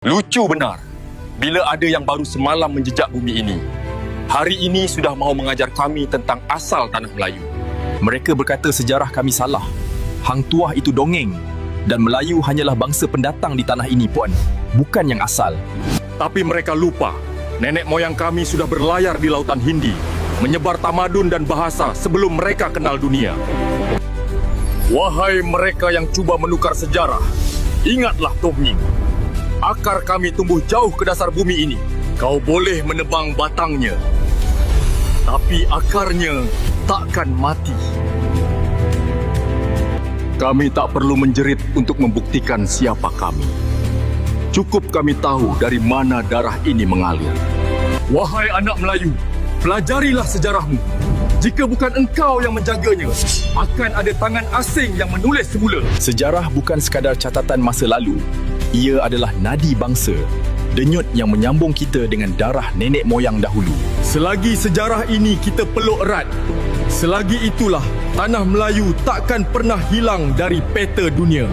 Lucu benar. Bila ada yang baru semalam menjejak bumi ini. Hari ini sudah mahu mengajar kami tentang asal tanah Melayu. Mereka berkata sejarah kami salah. Hang Tuah itu dongeng dan Melayu hanyalah bangsa pendatang di tanah ini puan, bukan yang asal. Tapi mereka lupa, nenek moyang kami sudah berlayar di lautan Hindi, menyebar tamadun dan bahasa sebelum mereka kenal dunia. Wahai mereka yang cuba menukar sejarah, ingatlah Tomnying. Akar kami tumbuh jauh ke dasar bumi ini. Kau boleh menebang batangnya, tapi akarnya takkan mati. Kami tak perlu menjerit untuk membuktikan siapa kami. Cukup kami tahu dari mana darah ini mengalir. Wahai anak Melayu, pelajarilah sejarahmu. Jika bukan engkau yang menjaganya, akan ada tangan asing yang menulis semula. Sejarah bukan sekadar catatan masa lalu. Ia adalah nadi bangsa, denyut yang menyambung kita dengan darah nenek moyang dahulu. Selagi sejarah ini kita peluk erat, selagi itulah tanah Melayu takkan pernah hilang dari peta dunia.